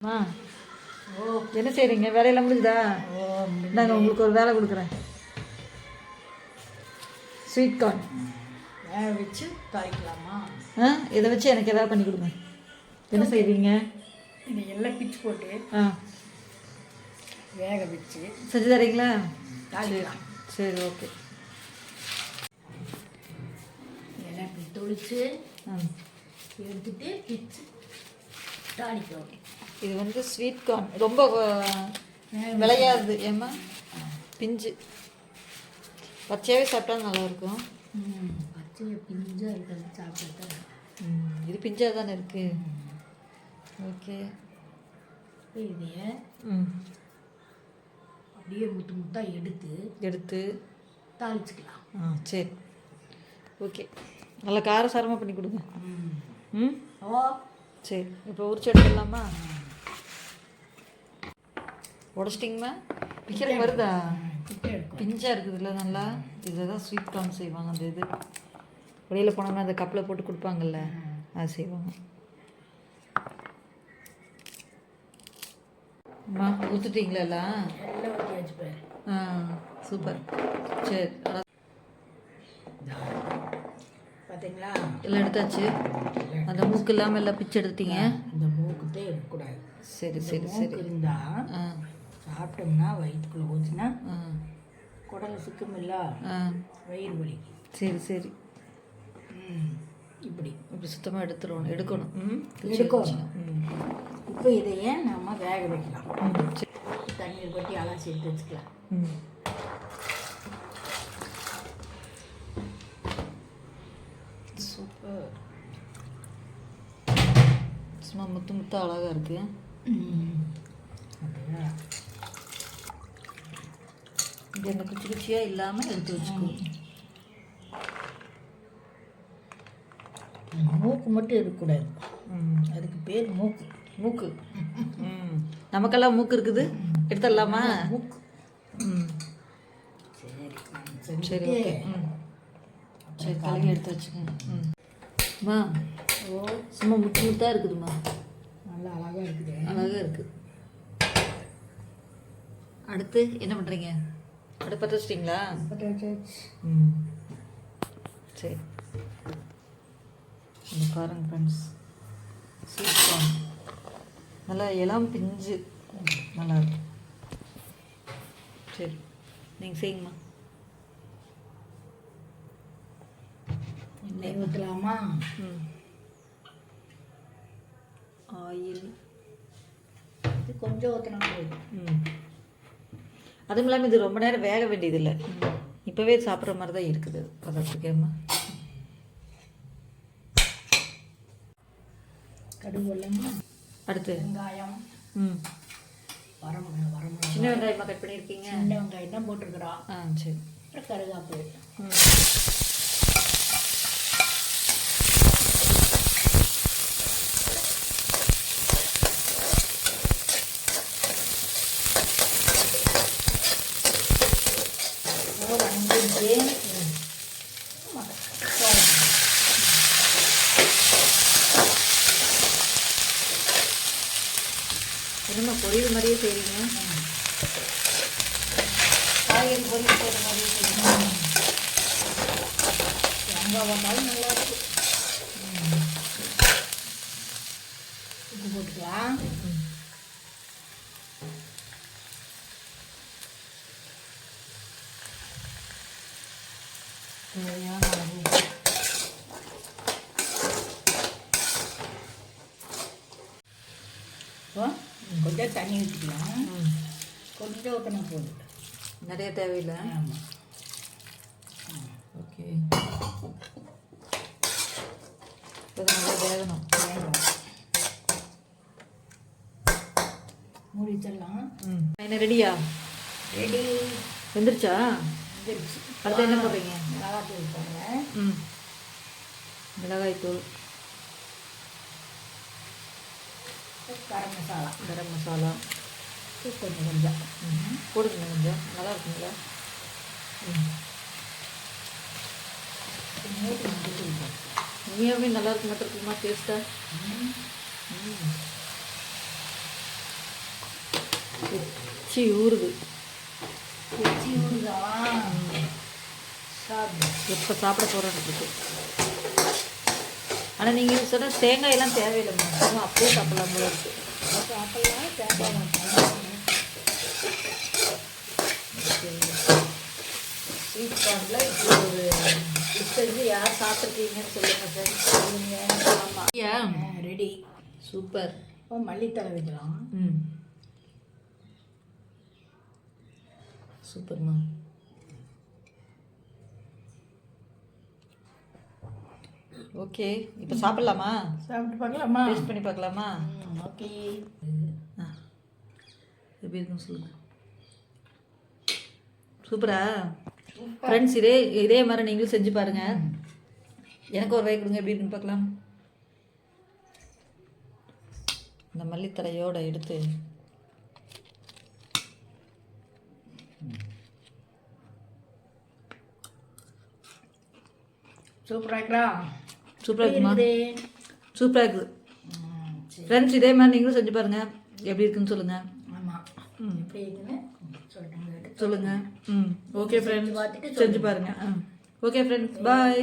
அம்மா ஓ என்ன செய்கிறீங்க வேலையெல்லாம் முடிஞ்சுதா? நாங்கள் உங்களுக்கு ஒரு வேலை கொடுக்குறேன். ஸ்வீட் கார்ன் வேக வச்சு தாய்க்கலாமா ஆ இதை வச்சு எனக்கு ஏதாவது பண்ணி கொடுங்க. என்ன செய்வீங்க இதை எல்லாம் பிச்சு போட்டு ஆ. வேக வச்சு செஞ்சு தரீங்களா? தாளிக்கலாம். சரி ஓகே. எல்லாம் இப்படி தொளிச்சு ஆ எடுத்துட்டு பிச்சு தாளிக்கிறோம் இது வந்து ஸ்வீட் கார்ன் ரொம்ப விளையாது. ஏம்மா? பிஞ்சு. பச்சையாகவே சாப்பிட்டா நல்லாயிருக்கும். ம் பச்சையை பிஞ்சாக இருக்கிறது சாப்பிட்டா. ம், இது பிஞ்சாக தானே இருக்கு. ஓகே. இதைய ம். அப்படியே முத்து முத்தா எடுத்து எடுத்து. தாளிச்சுக்கலாம். ஆ சரி. ஓகே. நல்லா காரசாரமாக பண்ணி கொடுங்க. ம். ம்? ஓ சரி. இப்போ உரிச்சு எடுத்துடலாமா? உடச்சிட்டிங்கம்மா பிக்கிறதுக்கு வருதா? பிஞ்சாக இருக்குதுல்ல நல்லா? இதில் தான் ஸ்வீட் கார்ன் செய்வாங்க அந்த இது. வெளியில் போனோம்னா அந்த கப்பில் போட்டு கொடுப்பாங்கல்ல அது செய்வாங்க. அம்மா ஊற்றுட்டீங்களா எல்லாம்? ஆ சூப்பர். சரி பார்த்தீங்களா எல்லாம் எடுத்தாச்சு? அந்த மூக்கு இல்லாமல் எல்லாம் பிச்சு எடுத்தீங்க இந்த மூக்குத்தே எடுக்கக்கூடாது. சரி சரி சரி. மூக்கு இருந்தால் ஆ. சாப்பிட்டோம்னா வயிற்றுக்குள்ளே ஆ. குடல் சிக்குமில்ல ஆ. வயிறு வலிக்கு. சரி சரி. ம். இப்படி. இப்படி சுத்தமாக எடுத்துடணும் எடுக்கணும். ம். எடுக்கணும். இப்போ இதையே நம்ம வேக வைக்கலாம். தண்ணீர் கொட்டி அலசி எடுத்து வச்சுக்கலாம். ம். சூப்பர். சும்மா முத்து முத்து அழகாக இருக்கு. அந்த குச்சி குச்சியாக இல்லாமல் எடுத்து வச்சுக்கோ. மூக்கு மட்டும் இருக்கக்கூடாது ம் அதுக்கு பேர் மூக்கு. மூக்கு. ம். நமக்கெல்லாம் மூக்கு இருக்குது. எடுத்துடலாமா? மூக்கு. ம். சரி சரி சரி ஓகே. ம். சரி கழுவி எடுத்து வச்சுக்கோங்க ம். ஓ. சும்மா முத்து முத்தாக இருக்குதும்மா நல்லா அழகாக இருக்குது. அழகாக இருக்குது அடுத்து என்ன பண்ணுறீங்க அடுப்பு பற்ற வச்சிட்டிங்களா ம். சரி. இந்த பாருங்க ஃப்ரெண்ட்ஸ் ஸ்வீட் கார்ன் நல்லா இளம் பிஞ்சு. நல்லா இருக்கும் சரி. நீங்கள் செய்யுங்கம்மா. எண்ணெய் ஊற்றலாமா ம். ஆயில். இது கொஞ்சம் ஊற்றினா போதும். ம். அதுவும் இல்லாமல் இது ரொம்ப நேரம் வேக வேண்டியதில்லை. இப்போவே சாப்பிட்ற மாதிரி தான் இருக்குது பதத்துக்கேம்மா கடுகு அடுத்து. வெங்காயம். ம். வரமிளகா வரமிளகா. சின்ன வெங்காயமாக கட் பண்ணியிருக்கீங்க. சின்ன வெங்காயம் தான் போட்டிருக்கிறோம் ஆ சரி. அப்புறம் கருகாப்பு ம். அஞ்சு என்னம்மா பொரியல் மாதிரியே செய்கிறீங்க காய்கறி பொரியல் செய்கிற மாதிரியே செய்கிறீங்க தேங்காய் வந்தாலும் நல்லா இருக்கு. உப்பு போட்டுக்கலாம். இப்போ கொஞ்சம் தண்ணி ஊற்றிக்கலாம் கொஞ்சம் ஊற்றினா போதும். நிறைய தேவையில்லை? ஆமாம் ஓகே. இப்போ நல்லா வேகணும். வேணும் மூடி வச்சிடலாம். ம். என்ன ரெடியா? ரெடி. வெந்துருச்சா? வந்துருச்சு. அடுத்து என்ன போடுறீங்க? மிளகாத்தூள் போடுறேன். ம். மிளகாய்த்தூள். கரம் மசாலா. கரம் மசாலா. கொஞ்சம் கொஞ்சம். ம் போடுங்க கொஞ்சம். நல்லா இருக்குங்களா? உண்மையாகவே நல்லா இருக்கு மட்டும் இருக்குமா டேஸ்ட்டாக எச்சி ஊறுது. எச்சி ஊறுதா? சாப்பிடு எப்போ சாப்பிட போகிறோன்னு இருக்கு ஆனால் நீங்கள் சொன்ன தேங்காயெல்லாம் தேவையில்லைம்மா. சும்மா அப்படியே சாப்பிடலாம் போல இருக்கு. சாப்பிடலாம் தேங்காய் ஸ்வீட் கார்னில் இப்படி ஒரு டிஷ் செஞ்சு யார் சாப்பிட்ருக்கீங்கன்னு சொல்லுங்கள் ஃப்ரெண்ட்ஸ் சொல்லுங்க ஆமாம் ரெடி சூப்பர். இப்போ மல்லித்தலை வைக்கலாம். ம். சூப்பர்மா. ஓகே இப்போ சாப்பிட்லாமா? சாப்பிட்டு பார்க்கலாமா? டேஸ்ட் பண்ணி பார்க்கலாமா? ஓகே. எப்படி இருக்குன்னு சொல்லுங்கள் சூப்பரா? ஃப்ரெண்ட்ஸ் இதே இதே மாதிரி நீங்களும் செஞ்சு பாருங்க. எனக்கு ஒரு வாய் கொடுங்க எப்படி இருக்குன்னு பார்க்கலாம். இந்த மல்லித்தலையோட எடுத்து. சூப்பராக இருக்கா? சூப்பராக இருக்குமா? சூப்பராக இருக்குது. ஃப்ரெண்ட்ஸ் இதே மாதிரி நீங்களும் செஞ்சு பாருங்க. எப்படி இருக்குன்னு சொல்லுங்கள் சொல்லுங்கள் ம். ஓகே ஃப்ரெண்ட்ஸ் செஞ்சு பாருங்க. ம். Okay friends bye